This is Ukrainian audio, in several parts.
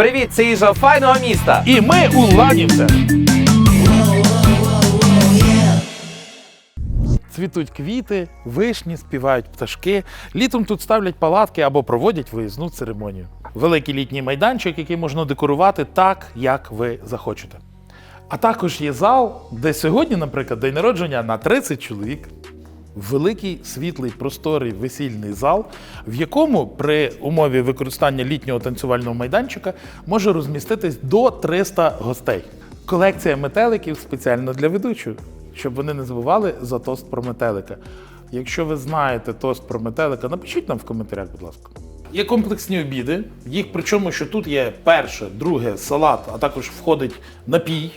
Привіт, це їжа файного міста. І ми у Ланівцях. Цвітуть квіти, вишні, співають пташки. Літом тут ставлять палатки або проводять виїзну церемонію. Великий літній майданчик, який можна декорувати так, як ви захочете. А також є зал, де сьогодні, наприклад, день народження на 30 чоловік. Великий світлий просторий весільний зал, в якому при умові використання літнього танцювального майданчика може розміститись до 300 гостей. Колекція метеликів спеціально для ведучого, щоб вони не забували за тост про метелика. Якщо ви знаєте тост про метелика, напишіть нам в коментарях, будь ласка. Є комплексні обіди. Їх причому, що тут є перше, друге, салат, а також входить напій.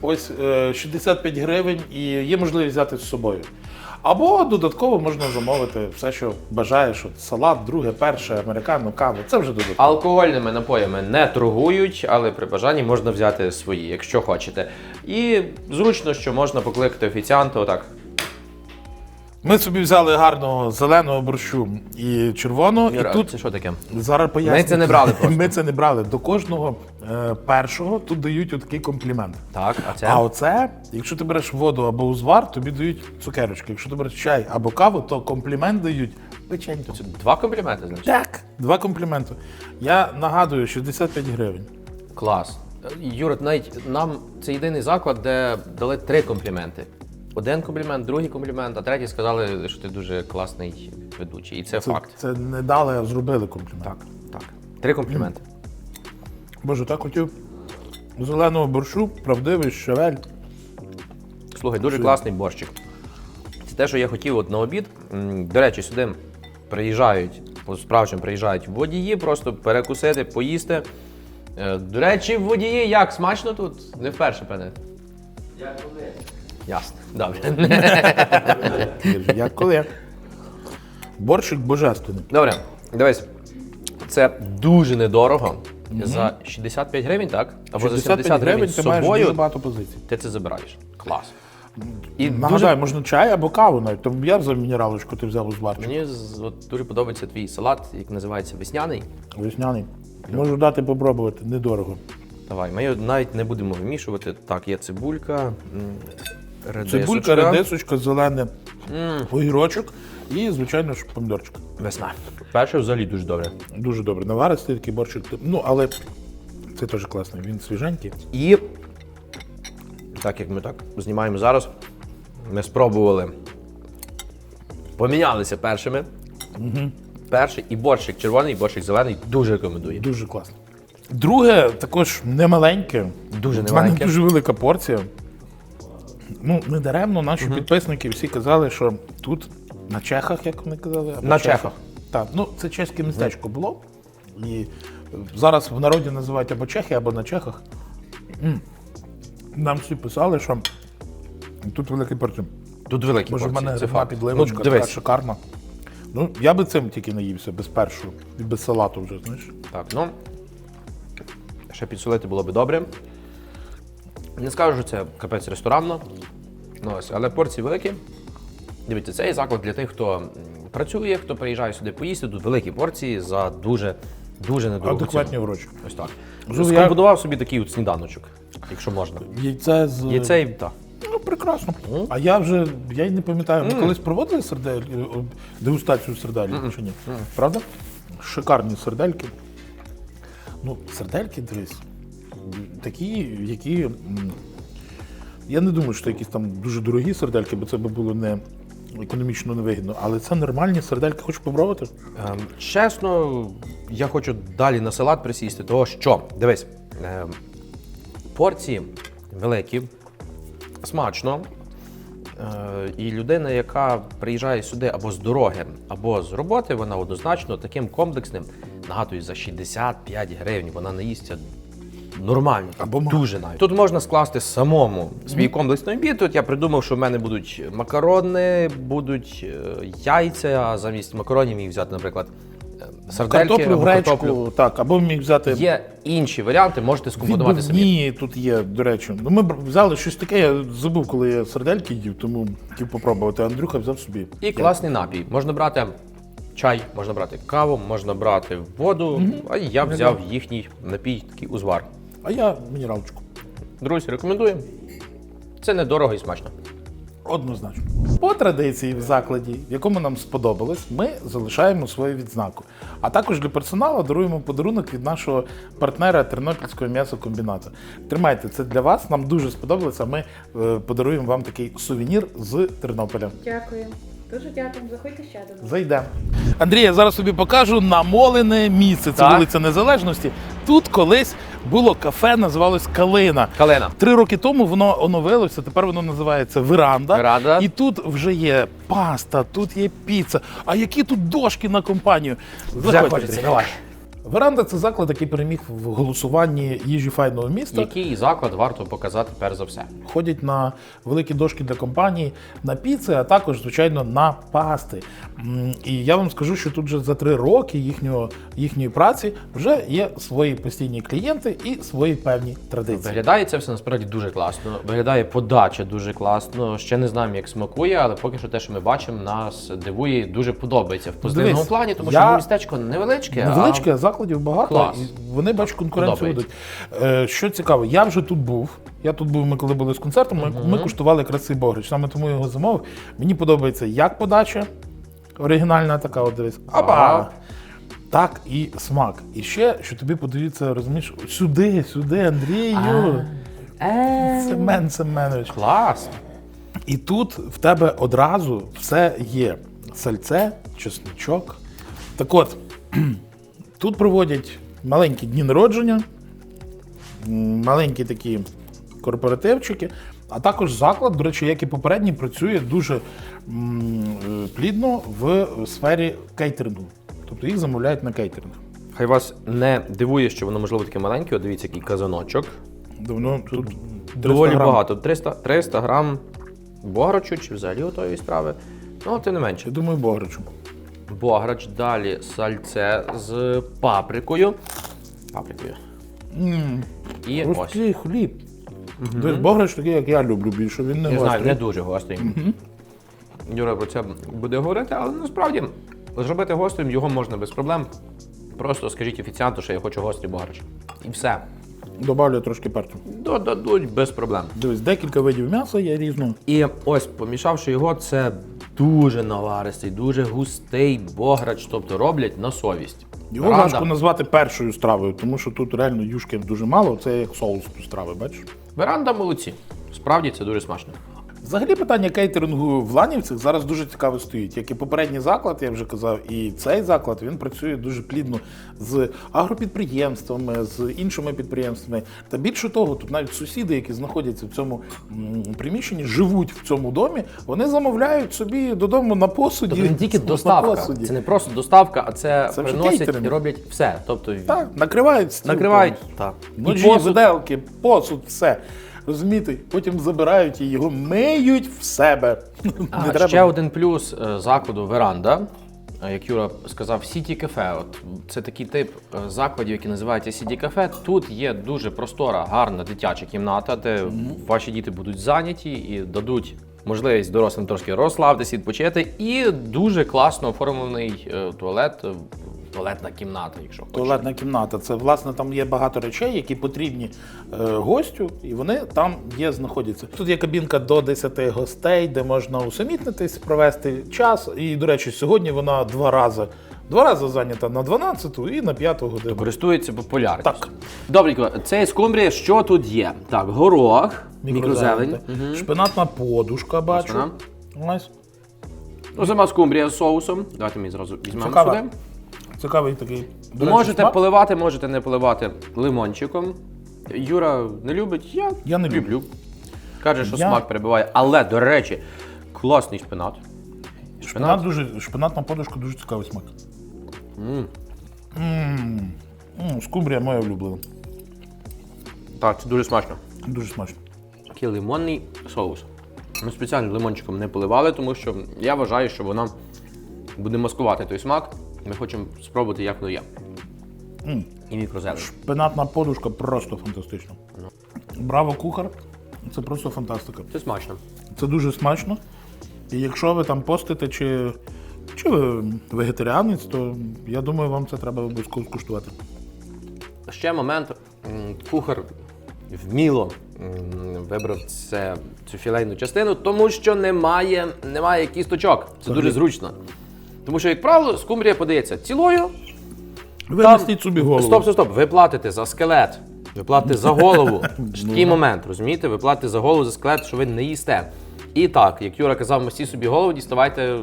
Ось е, 65 гривень і є можливість взяти з собою. Або додатково можна замовити все, що бажаєш. От салат, друге, перше, американо, каву. Це вже додатково. Алкогольними напоями не торгують, але при бажанні можна взяти свої, якщо хочете. І зручно, що можна покликати офіціанта, отак. Ми собі взяли гарного зеленого борщу і червоного. Юра, і тут це що таке? зараз поясню. Ми це не брали просто. Ми це не брали. До кожного е, першого тут дають отакий комплімент. Так, а це? А оце, якщо ти береш воду або узвар, тобі дають цукерочки. Якщо ти береш чай або каву, то комплімент дають печеньку. Це два компліменти, значить? Так, два компліменти. Я нагадую, 65 гривень. Клас. Юра, навіть нам це єдиний заклад, де дали три компліменти. Один комплімент, другий комплімент, а третій сказали, що ти дуже класний ведучий. І це, Це, факт. це не дали, а зробили комплімент. Так, так. Три компліменти. Боже, так хотів зеленого борщу, правдивий щавель. Слухай, дуже класний борщик. Це те, що я хотів от на обід. До речі, сюди приїжджають, по справжньому приїжджають водії, просто перекусити, поїсти. Е, До речі, водії, як смачно тут? Не вперше, певне. Як коли? Ясно. Добре. Як коли? Борщик божественний. Добре, дивись. Це дуже недорого. За 65 гривень, так? Або за 70 гривень з ти маєш собою дуже багато позицій. ти це забираєш. Клас. І Нагадаю, можна чай або каву навіть. Тому я взяв мінералочку, ти взяв узварчик. Мені з- от, дуже подобається твій салат, як називається весняний. Весняний. Можу дати попробувати, недорого. Давай, ми його навіть не будемо вимішувати. Так, є цибулька, м, редисочка. Цибулька, редисочка, зелене, огірочок і, звичайно ж, помідорчик. Весна. Перше взагалі дуже добре. Дуже добре. Наваристий такий борщик. Ну, але це теж класний. Він свіженький. І так як ми так знімаємо зараз, ми спробували. Помінялися першими. Перший і борщик червоний, і борщик зелений дуже рекомендую. Дуже класно. Друге, також немаленьке. Дуже У мене немаленьке. дуже велика порція. Ну, не даремно наші підписники всі казали, що тут на Чехах, як вони казали, або На Чехах. Так, ну це чеське містечко було. І зараз в народі називають або Чехи, або на Чехах. Нам всі писали, що тут великий порція. Тут великі Може, в мене грибна підливочка Ну, така шикарна. Ну, я би цим тільки наївся, без першого. І без салату вже, знаєш. Так, ну ще підсолити було би добре. Не скажу, що це капець ресторанно. Ну, ось, але порції великі. Дивіться, це є заклад для тих, хто працює, хто приїжджає сюди поїсти. Тут великі порції за дуже, дуже недорого. Адекватні гроші. Ось так. Можливо, я- собі такий от сніданочок, якщо можна. Яйце з. І так. Ну, прекрасно. А я вже, я й не пам'ятаю, ми колись проводили сердель, е, дегустацію серделі чи ні? Правда? Шикарні сердельки. Ну, сердельки, дивись, такі, які. Я не думаю, що це якісь там дуже дорогі сердельки, бо це би було не економічно невигідно. Але це нормальні сердельки. Хочеш попробувати? Ем, чесно, я хочу далі на салат присісти, того що, дивись, ем, порції великі, смачно. Е, і людина, яка приїжджає сюди або з дороги, або з роботи, вона однозначно таким комплексним, нагадую, за 65 гривень вона наїсться нормально, Або дуже навіть. Тут можна скласти самому свій комплексний обід. Тут я придумав, що в мене будуть макарони, будуть е, яйця, а замість макаронів міг взяти, наприклад, е, сардельки Картоплю, або гречку, картоплю. так, або міг взяти. Є інші варіанти, можете скомпонувати самі. Відбивні тут є, до речі. Ну, ми б- взяли щось таке, я забув, коли я сердельки їв, тому хотів попробувати. Андрюха взяв собі. І класний напій. Можна брати чай, можна брати каву, можна брати воду, а я взяв їхній напій, такий узвар. А я мінералочку. Друзі, рекомендую. Це недорого і смачно. Однозначно. По традиції в закладі, в якому нам сподобалось, ми залишаємо свою відзнаку. А також для персоналу даруємо подарунок від нашого партнера Тернопільського м'ясокомбінату. Тримайте це для вас. Нам дуже сподобалося. Ми е, подаруємо вам такий сувенір з Тернополя. Дякую. Дуже дякую. Заходьте ще до нас. Зайдемо. Андрій, я зараз тобі покажу намолене місце. Це Так. вулиця Незалежності. Тут колись було кафе, називалось Калина. Калина. Три роки тому воно оновилося, тепер воно називається Веранда. Веранда. І тут вже є паста, тут є піца. А які тут дошки на компанію? Заходь, давай. Веранда це заклад, який переміг в голосуванні їжі файного міста. Який заклад варто показати перш за все? Ходять на великі дошки для компанії, на піци, а також, звичайно, на пасти. І я вам скажу, що тут вже за три роки їхнього, їхньої праці вже є свої постійні клієнти і свої певні традиції. Виглядає це все насправді дуже класно. Виглядає подача дуже класно. Ще не знаємо, як смакує, але поки що те, що ми бачимо, нас дивує і дуже подобається в позитивному Дивись, плані, тому я- що містечко невеличке. Невеличке, а закладів багато, Клас. і вони бачу конкуренцію ведуть. Е, що цікаво, я вже тут був. Я тут був, ми коли були з концертом, ми, ми куштували красивий богрич. Саме тому його замовив. Мені подобається як подача, оригінальна така, от дивись. Опа! Так і смак. І ще, що тобі подивіться, розумієш, сюди, сюди, Андрію. Семен Семенович. Клас. І тут в тебе одразу все є: сальце, чесничок. Так от, тут проводять маленькі дні народження, маленькі такі корпоративчики, а також заклад, до речі, як і попередній, працює дуже е, плідно в сфері кейтерингу. Тобто їх замовляють на кейтеринг. Хай вас не дивує, що воно можливо таке маленьке. От дивіться, який казаночок. Давно тут 300 Доволі грам. багато. 300, 300 грам бограчу чи взагалі готової страви. Ну, тим не менше. Я думаю, бограчу. Бограч, далі сальце з паприкою. Паприкою. М, І ось. хліб. Десь бограч такий, як я люблю більше. Він не Не знаю, гострий. не дуже гострий. Юра про це буде говорити, але насправді зробити гострим його можна без проблем. Просто скажіть офіціанту, що я хочу гострий бограч. І все. Добавлю трошки перцю. Додадуть без проблем. Дивись, декілька видів м'яса є різного. І ось, помішавши його, це дуже наваристий, дуже густий бограч, тобто роблять на совість. Його Рада. важко назвати першою стравою, тому що тут реально юшки дуже мало. Це як соус до страви, бачиш? Веранда молодці. Справді це дуже смачно. Взагалі питання кейтерингу в Ланівцях зараз дуже цікаво стоїть. Як і попередній заклад, я вже казав, і цей заклад він працює дуже плідно з агропідприємствами, з іншими підприємствами. Та більше того, тут навіть сусіди, які знаходяться в цьому приміщенні, живуть в цьому домі, вони замовляють собі додому на посуді. Тобто не тільки доставка. посуді. Це не просто доставка, а це, Це приносять кейтеринг. і роблять все. Тобто Так, накривають стіл накривають так. Ножі, виделки, посуд, все. Розумієте? Потім забирають і його миють в себе. А, Не треба. Ще один плюс е, закладу веранда. е, Як Юра сказав, Сіті кафе. От це такий тип е, закладів, які називаються Сіті кафе. Тут є дуже простора, гарна дитяча кімната, де ваші діти будуть зайняті і дадуть можливість дорослим трошки розслабитися, відпочити. І дуже класно оформлений е, туалет, е, туалетна кімната, якщо хочете. Туалетна кімната. Це власне там є багато речей, які потрібні е, гостю, і вони там є, знаходяться. Тут є кабінка до 10 гостей, де можна усамітнитись, провести час. І, до речі, сьогодні вона два рази. Два рази зайнята на 12-ту і на 5 годину. Користується популярністю. Так. Добренько, це скумбрія, що тут є? Так, горох, мікрозелень. так. Шпинатна подушка, бачу. Ось Ось. Ну, сама скумбрія з соусом. Давайте ми зразу візьмемо Цікава. сюди. Цікавий такий. до речі, можете смак. поливати, можете не поливати лимончиком. Юра не любить, я, Я не люблю. Каже, що Я- смак перебиває. Але, до речі, класний шпинат. Шпинат Шпинат. дуже, шпинатна подушка дуже цікавий смак. М. М. М, Скумбрія моя улюблена. Так, це дуже смачно. Дуже смачно. Такий лимонний соус. Ми спеціально лимончиком не поливали, тому що я вважаю, що воно буде маскувати той смак. Ми хочемо спробувати, як воно є. М. І мікрозелень. Шпинатна подушка просто фантастична. Браво, кухар. Це просто фантастика. Це смачно. Це дуже смачно. І якщо ви там постите чи Якщо ви вегетаріанець, то я думаю, вам це треба обов'язково скуштувати. Ще момент. Кухар вміло вибрав це, цю філейну частину, тому що немає, немає кісточок. Це дуже зручно. Тому що, як правило, скумбрія подається цілою. Винесіть собі голову. Стоп, стоп, стоп. Ви платите за скелет. Ви платите за голову. Такий момент, розумієте? Ви платите за голову, за скелет, що ви не їсте. І так, як Юра казав, масі собі голову, діставайте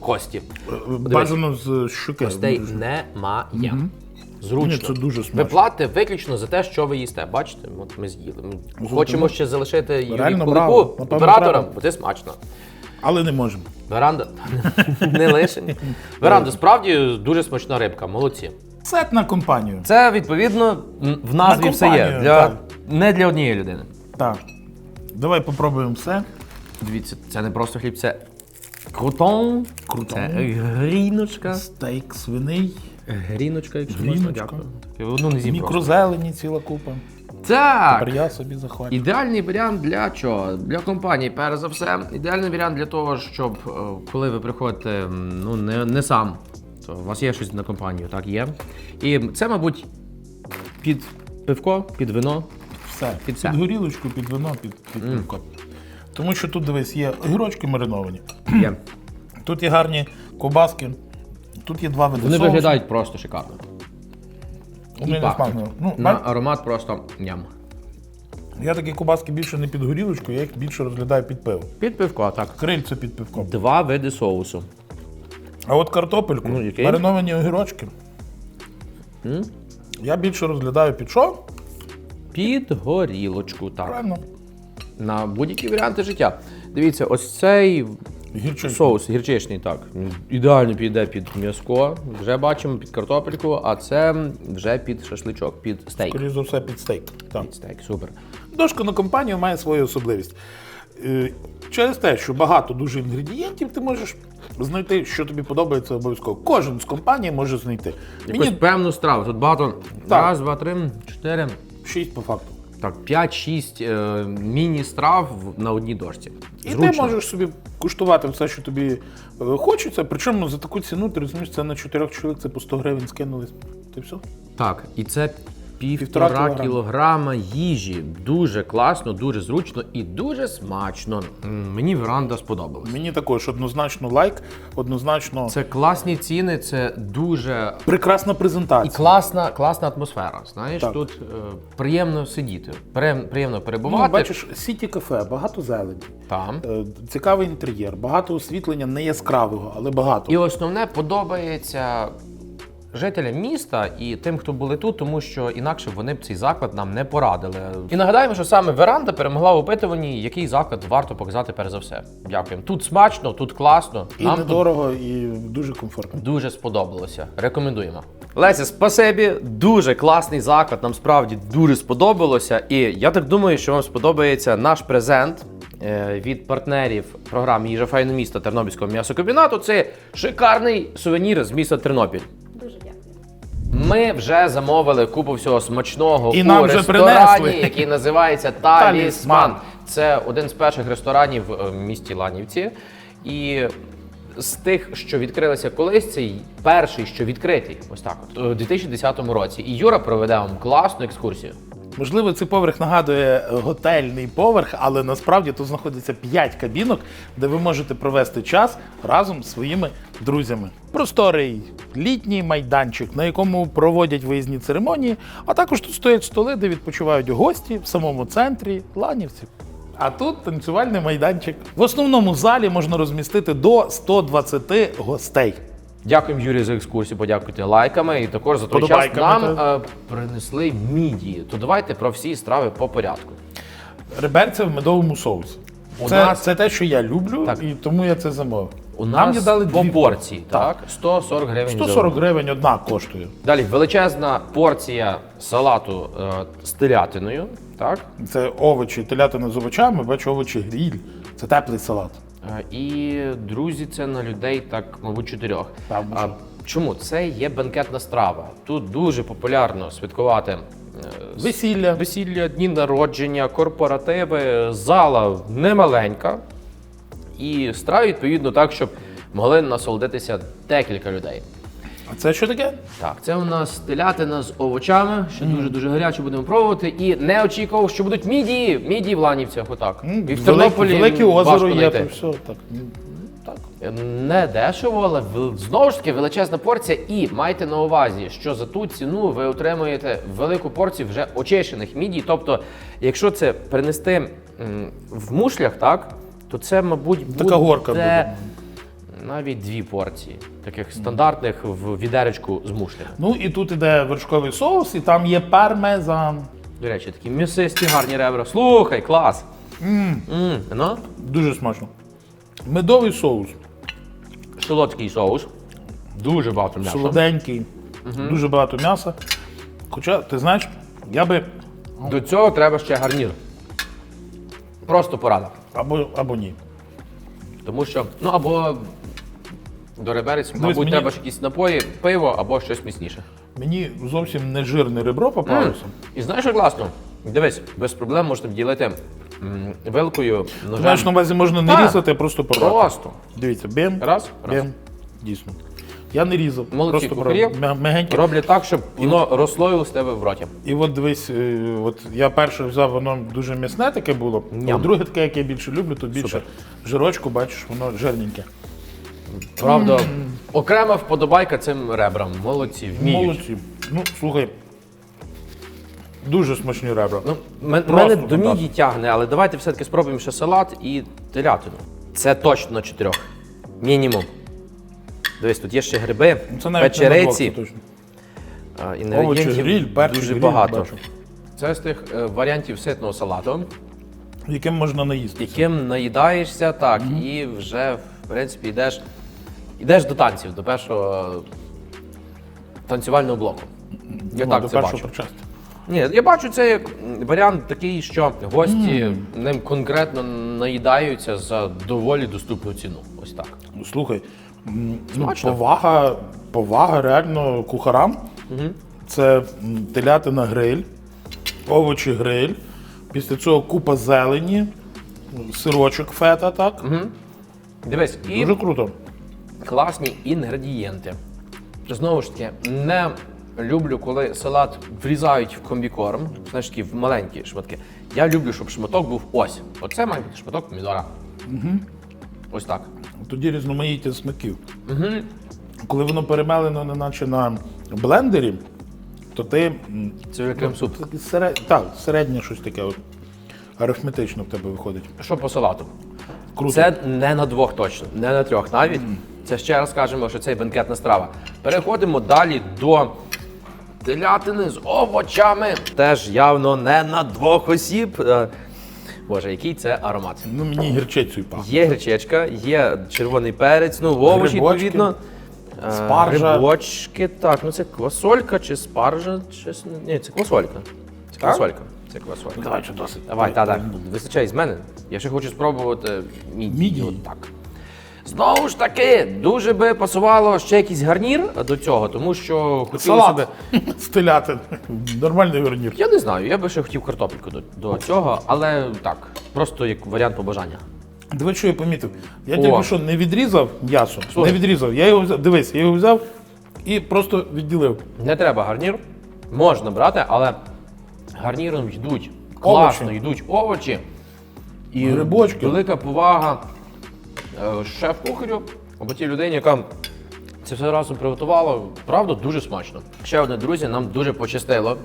кості. Бажано з щуки. Костей немає. Зручно. Ні, це дуже Ви платите виключно за те, що ви їсте. Бачите, от ми з'їли. Ми хочемо ще залишити Юрій Кулику, треба. бо це смачно. Але не можемо. Веранда не лишень. Веранда, справді дуже смачна рибка, молодці. Сет на компанію. Це відповідно в назві На все є. компанію, Для, так. не для однієї людини. Так. Давай попробуємо все. Дивіться, це не просто хліб, це крутон, Крутон. це гріночка. Стейк свиний, Гріночка, якщо Гріночка. можна, дякую. Одну не з'їм просто. мікрозелені ціла купа. Так, Тепер я собі захвачу. Ідеальний варіант для чого? Для компанії, перш за все. Ідеальний варіант для того, щоб е, коли ви приходите ну, не, не сам, то у вас є щось на компанію, так є. І це, мабуть, під пивко, під вино. Все. Під Під, горілочку, під вино, під, під пивко. Тому що тут, дивись, є огірочки мариновані, Є. тут є гарні ковбаски, тут є два види Вони соусу. виглядають просто шикарно. Не пахнуть. смакно. Ну, На бач, аромат просто ням. Я такі ковбаски більше не під горілочку, я їх більше розглядаю під пиво. Під пивко, так. Крильце під пивком. Два види соусу. А от картопельку, Ну, який? мариновані огірочки. Я більше розглядаю під що? Під горілочку, так. Правильно. На будь-які варіанти життя. Дивіться, ось цей Гірчичний. Соус гірчичний, так. Ідеально піде під м'язко. Вже бачимо під картопельку, а це вже під шашличок, під стейк. Скоріше за все, під стейк. Так. Під стейк, супер. Дошка на компанію має свою особливість. Е, Через те, що багато дуже інгредієнтів, ти можеш знайти, що тобі подобається обов'язково. Кожен з компанії може знайти. Якусь Мені певну страву. Тут багато. Так. Раз, два, три, чотири. шість по факту. Так, п'ять-шість е, міні-страв на одній дошці. І ти можеш собі куштувати все, що тобі е, хочеться. Причому за таку ціну, ти розумієш, це на чотирьох чоловік, це по 100 гривень скинулись. Ти все? Так, і це Півтора півтора кілограма. кілограма їжі. Дуже класно, дуже зручно і дуже смачно. М, Мені веранда сподобалась. Мені також однозначно лайк, однозначно Це класні ціни, це дуже прекрасна презентація. І класна, класна атмосфера. Знаєш, Так. тут е, приємно сидіти, приєм- приємно Ну, перебувати. бачиш, сіті кафе, багато зелені, Там. е, цікавий інтер'єр, багато освітлення, не яскравого, але багато. І основне подобається жителям міста і тим, хто були тут, тому що інакше вони б цей заклад нам не порадили. І нагадаємо, що саме веранда перемогла в опитуванні, який заклад варто показати перш за все. Дякуємо. Тут смачно, тут класно. І нам тут і дуже комфортно. Дуже сподобалося. Рекомендуємо. Леся, спасибі. Дуже класний заклад. Нам справді дуже сподобалося. І я так думаю, що вам сподобається наш презент е, від партнерів програми Їжа файне міста Тернопільського м'ясокомбінату. Це шикарний сувенір з міста Тернопіль. Ми вже замовили купу всього смачного І у нам вже ресторані, принесли. який називається Талісман. Талісман. Це один з перших ресторанів в місті Ланівці. І з тих, що відкрилися колись, це й перший, що відкритий, ось так, от, у 2010 році. І Юра проведе вам класну екскурсію. Можливо, цей поверх нагадує готельний поверх, але насправді тут знаходиться 5 кабінок, де ви можете провести час разом з своїми друзями. Просторий літній майданчик, на якому проводять виїзні церемонії, а також тут стоять столи, де відпочивають гості в самому центрі Ланівців. А тут танцювальний майданчик. В основному залі можна розмістити до 120 гостей. Дякуємо Юрію за екскурсію, подякуйте лайками. І також за той час нам е, принесли мідії. То давайте про всі страви по порядку. Реберця в медовому соусі. У Це, нас- це те, що я люблю, Так. і тому я це замовив. У Нам нас дали по порції, так? 140 гривень. 140 гривень одна коштує. Далі величезна порція салату е, з телятиною. Так? Це овочі, телятина з овочами, бачу овочі гріль. Це теплий салат. Е, І друзі, це на людей так, мабуть, чотирьох. А, чому? Це є бенкетна страва. Тут дуже популярно святкувати. е, Весілля. Весілля, дні народження, корпоративи, зала немаленька. І страви, відповідно, так, щоб могли насолодитися декілька людей. А це що таке? Так, це у нас телятина з овочами, що дуже-дуже гаряче будемо пробувати. І не очікував, що будуть мідії, мідії в Ланівцях, отак. І в Тернополі велике важко озеро є, знайти. то все так. м, так. Не дешево, але вел- знову ж таки величезна порція. І майте на увазі, що за ту ціну ви отримуєте велику порцію вже очищених мідій. Тобто, якщо це принести м, в мушлях, так, то це, мабуть, буде Така горка буде. Навіть дві порції, таких стандартних в відеречку з мушлями. Ну і тут іде вершковий соус, і там є пармезан. До речі, такі м'ясисті гарні ребра. Слухай, клас! М, ну, Дуже смачно. Медовий соус. солодкий соус. Дуже багато м'яса. Солоденький, дуже багато м'яса. Хоча, ти знаєш, я би До цього треба ще гарнір. Просто порада. або, або ні. Тому що, ну або до реберець, мабуть, мені- треба ж якісь напої, пиво або щось міцніше. Мені зовсім не жирне ребро попалося. І знаєш, що класно? Дивись, без проблем можна ділити м, вилкою, ножем. Маєш на увазі можна не Так. різати, а просто порвати. Просто. Дивіться, бім, Раз, раз. бім. Дійсно. Я не різав, Молодці просто кухарі. Мя- м'ягеньке. Роблять так, щоб воно розслоїлось в тебе в роті. І от дивись, е, от я перше взяв, воно дуже м'ясне таке було, а друге таке, яке я більше люблю, то більше Супер. жирочку, бачиш, воно жирненьке. Правда, окрема вподобайка цим ребрам. Молодці, вміють. Молодці. Ну, слухай. Дуже смачні ребра. Ну, мен- Просто мене до міді тягне, але давайте все-таки спробуємо ще салат і телятину. Це точно на чотирьох. Мінімум. Дивись, тут є ще гриби, Це навіть не на печериці. точно. а, Овочі, Інгредієнтів гриль, перчик, дуже гриль, багато. бачу. Це з тих е, варіантів ситного салату, Яким можна наїсти. яким наїдаєшся, так, і вже, в принципі, йдеш, йдеш до танців, до першого танцювального блоку. Я Ну, так до це бачу. причастя. Ні, я бачу це як варіант такий, що гості ним конкретно наїдаються за доволі доступну ціну. Ось так. Ну, Слухай, ну, повага, повага реально кухарам. Це телятина гриль, овочі гриль, після цього купа зелені, сирочок фета, так? Дивись, і Дуже круто. Класні інгредієнти. Знову ж таки, не люблю, коли салат врізають в комбікорм, знаєш, такі в маленькі шматки. Я люблю, щоб шматок був ось. Оце має бути шматок помідора. Ось так. Тоді різноманіття смаків. Коли воно перемелено, неначе на блендері, то ти Це вже крем-суп. серед... так, середнє щось таке от, арифметично в тебе виходить. Що по салату? Круто. Це не на двох точно, не на трьох навіть. Це ще раз кажемо, що це бенкетна страва. Переходимо далі до телятини з овочами. Теж явно не на двох осіб. Е, Боже, який це аромат. Ну, мені гірчицею пахне. Є гречечка, є червоний перець, ну овочі, відповідно. Е, спаржа. Грибочки, так, ну це квасолька чи спаржа, чесно. Ні, це квасолька. Це квасолька. Це квасолька. Давай, що досить. Давай, так, так. Вистачає з мене. Я ще хочу спробувати міді. Мідії. От так. Знову ж таки, дуже би пасувало ще якийсь гарнір до цього, тому що хотілося Салат з телятин. Нормальний гарнір. Я не знаю, я би ще хотів картопельку до, до цього, але так, просто як варіант побажання. Диви, що я помітив. Я О. тільки що не відрізав м'ясо. Слухай. Не відрізав. Я його взяв. Дивись, я його взяв і просто відділив. Не треба гарнір, можна брати, але гарніром йдуть класно, Овочі. йдуть овочі. І Грибочки. велика повага шеф-кухарю або тій людині, яка це все разом приготувала. Правда, дуже смачно. Ще одне, друзі, нам дуже пощастило.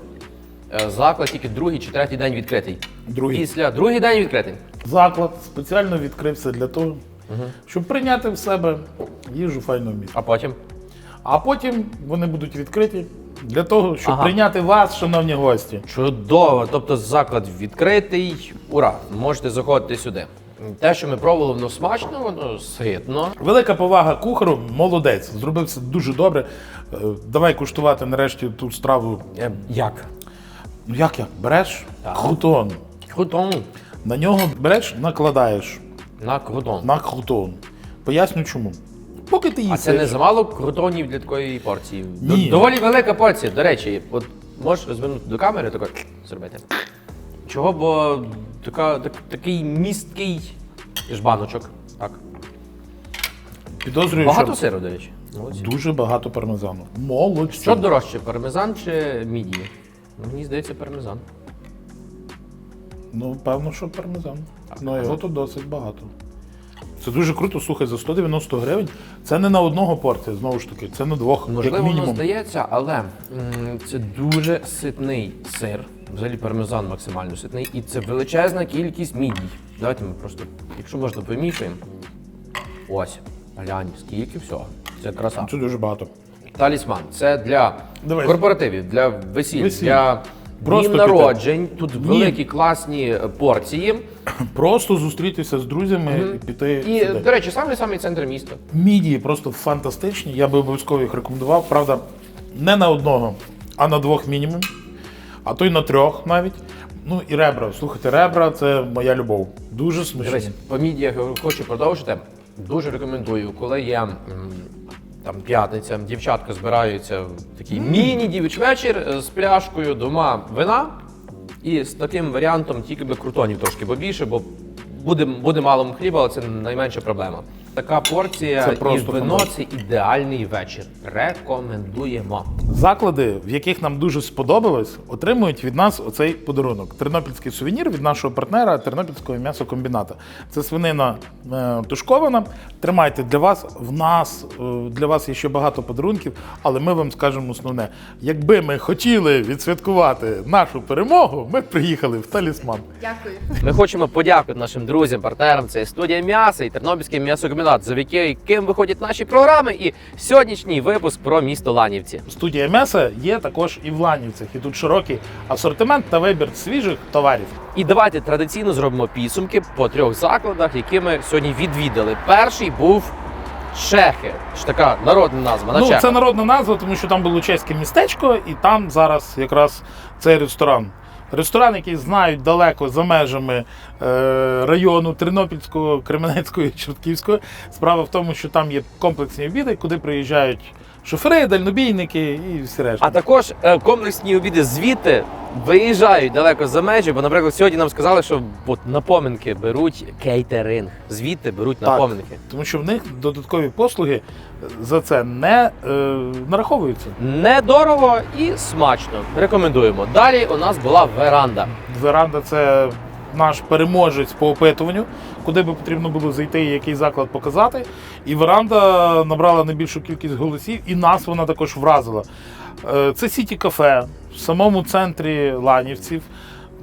Е, Заклад тільки другий чи третій день відкритий. Другий. Після другий день відкритий. Заклад спеціально відкрився для того, щоб прийняти в себе їжу файного міста. А потім А потім вони будуть відкриті для того, щоб Ага. прийняти вас, шановні гості. Чудово! Тобто заклад відкритий. Ура! Можете заходити сюди. Те, що ми пробували, воно смачно, воно ситно. Велика повага кухару, молодець. Зробив все дуже добре. Е, Давай куштувати нарешті ту страву. Е, Як? Ну як як? Береш Так. крутон. Крутон. На нього береш, накладаєш На крутон. на крутон. Поясню чому. Поки ти А їсиш. це не замало крутонів для такої порції. Д- Ні. Доволі велика порція. До речі, от можеш розвернути до камери тако зробити. Чого? Бо така, так, такий місткий жбаночок. Так. Підозрюю, Багато що сиру, до речі. Молодці. дуже багато пармезану. Молодці. Що дорожче, пармезан чи мідії? Ну, Мені здається, пармезан. Ну, певно, що пармезан. Ну, його тут досить багато. Це дуже круто, слухай, за 190 гривень. Це не на одного порція, знову ж таки, це на двох, Можливо, як воно здається, але м, це дуже ситний сир. Взагалі пармезан максимально ситний. І це величезна кількість мідій. Давайте ми просто, якщо можна, помішаємо. Ось, глянь, скільки всього. Це краса. Це дуже багато. Талісман. Це для Дивись. корпоративів, для весіль, Весіль. для Просто днів народжень. Тут великі класні е, порції. Просто зустрітися з друзями і піти. І, сюди. до речі, самий самий центр міста. Мідії просто фантастичні. Я би обов'язково їх рекомендував. Правда, не на одного, а на двох мінімум, а то й на трьох навіть. Ну і ребра. Слухайте, ребра це моя любов. Дуже смачні. По мідіях хочу продовжити. Дуже рекомендую, коли є м, там п'ятниця, дівчатка збираються в такий міні-дівч вечір е, з пляшкою дома вина. І з таким варіантом тільки би крутонів трошки побільше, бо буде, буде мало хліба, але це найменша проблема. Така порція Це і вино це ідеальний вечір. Рекомендуємо. Заклади, в яких нам дуже сподобалось, отримують від нас оцей подарунок. Тернопільський сувенір від нашого партнера Тернопільського м'ясокомбіната. Це свинина е, тушкована. Тримайте для вас. В нас е, для вас є ще багато подарунків, але ми вам скажемо основне: якби ми хотіли відсвяткувати нашу перемогу, ми б приїхали в талісман. Дякую. Ми хочемо подякувати нашим друзям, партнерам. Це студія м'яса і Тернопільський м'ясокомбінат, завдяки яким виходять наші програми. І сьогоднішній випуск про місто Ланівці. Студія м'яса є також і в Ланівцях, і тут широкий асортимент та вибір свіжих товарів. І давайте традиційно зробимо підсумки по трьох закладах, які ми сьогодні відвідали. Перший був Чехи. Ж така народна назва. На Ну, чехах. це народна назва, тому що там було чеське містечко, і там зараз якраз цей ресторан. Ресторан, який знають далеко за межами е, району Тернопільського, Кременецького і Чортківського. Справа в тому, що там є комплексні обіди, куди приїжджають шофери, дальнобійники і всі решта. А також е, комплексні обіди звідти виїжджають далеко за межі. Бо, наприклад, сьогодні нам сказали, що от на поминки беруть кейтеринг. Звідти беруть на Так. поминки. Тому що в них додаткові послуги за це не е, нараховуються. Недорого і смачно. Рекомендуємо. Далі у нас була веранда. Веранда це наш переможець по опитуванню, куди би потрібно було зайти і який заклад показати. І веранда набрала найбільшу кількість голосів, і нас вона також вразила. Е, Це Сіті кафе в самому центрі Ланівців.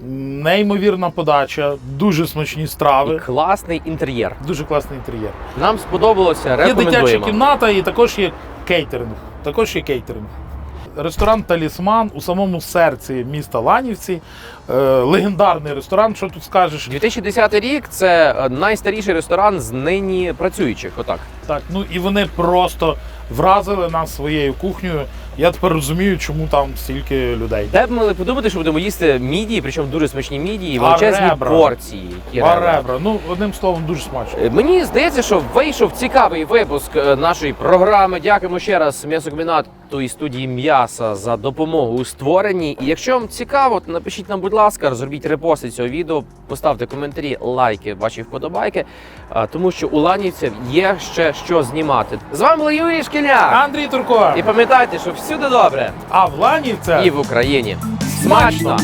Неймовірна подача, дуже смачні І страви, класний інтер'єр. дуже класний інтер'єр. Нам сподобалося. Є дитяча кімната і також є кейтеринг. Також є кейтеринг. Ресторан Талісман у самому серці міста Ланівці. Е, легендарний ресторан, що тут скажеш. 2010 рік це е, найстаріший ресторан з нині працюючих. Отак. Так, ну і вони просто вразили нас своєю кухнею. Я тепер розумію, чому там стільки людей. Де б ми могли подумати, що будемо їсти мідії, причому дуже смачні мідії, величезні ребра? порції. які. Баребра. Ну, одним словом, дуже смачно. Е, Мені здається, що вийшов цікавий випуск е, нашої програми. Дякуємо ще раз м'ясокомбінату і студії м'яса за допомогу у створенні. І якщо вам цікаво, то напишіть нам, будь ласка, зробіть репости цього відео, поставте коментарі, лайки, ваші вподобайки, тому що у Ланівців є ще що знімати. З вами був Юрій Шкіляк. Андрій Турко. І пам'ятайте, що всюди добре А в Ланівцях і в Україні. Смачно!